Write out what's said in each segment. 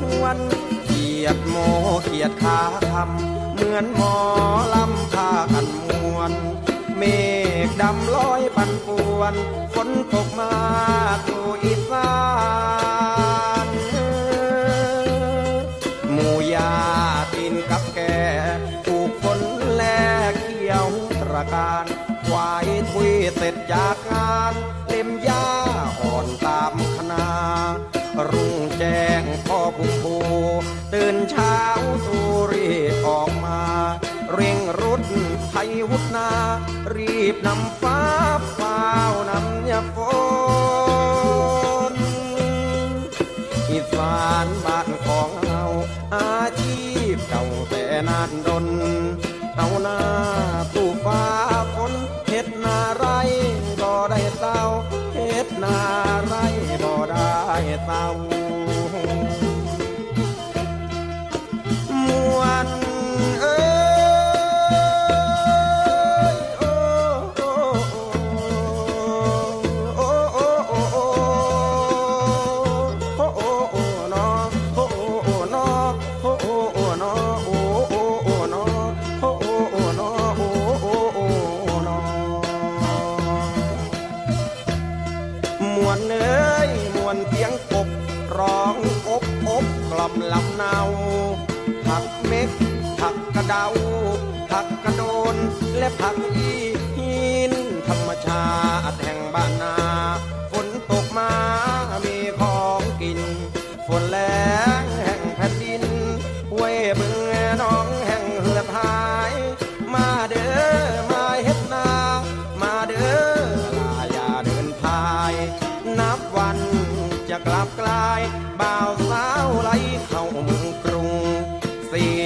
หวนเกียดขาทำเหมือนหมอลำพากันมวน เมฆดำลอยปั่นป่วนฝนตกมาสู่อีสานหมู่ยากินกับแกถูกฝนแลเขียวตระการควายทุยเสร็จจากงาน ตูรีบออกมา เร่งรุดไทยวุฒนา รีบนำฟ้าเฝ้านำยาฝนอีสานบ้านของเราอาชีพเก่าแต่นานดนเอาหน้าต กล่อมลำเนาผักเม็ดผักกระเดาผักกระโดนและผักอี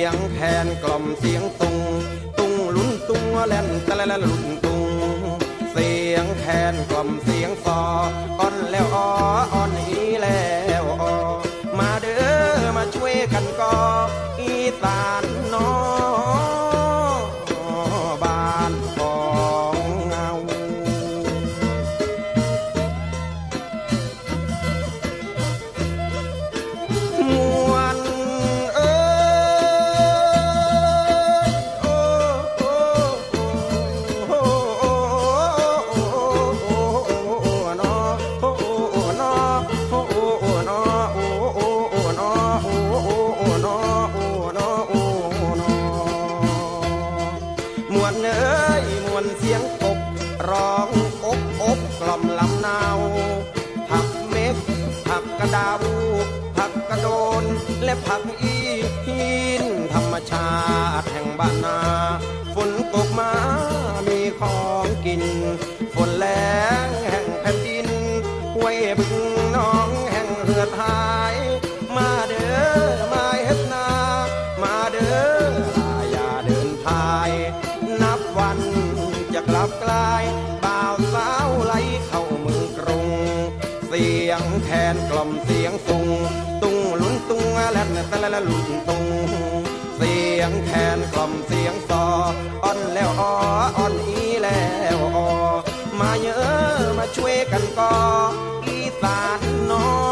ยงแคนกล่อมเสียงตุง ตุงลุ้นตุงแล่นตะละละลุ้นตุง เสียงแคนกล่อมเสียงซออ่อนแล้วอ้ออ่อน มวนเอ้ยมวนเสียงกบร้องอบอบกล่อมลำนาวผักเม็กผักกระดาวผักกระโดน และผักอีหินธรรมชาติแห่งบ้านนา ฝนตกมามี แทนกล่อมเสียงตุงตุงลุ้นตุงและแตะละละลุ้นตุงเสียงแทนกล่อมเสียงซออ่อนแล้วอ้ออ่อนอีแล้วอ้อมาเยอะมาช่วยกันก่ออีสานน้อ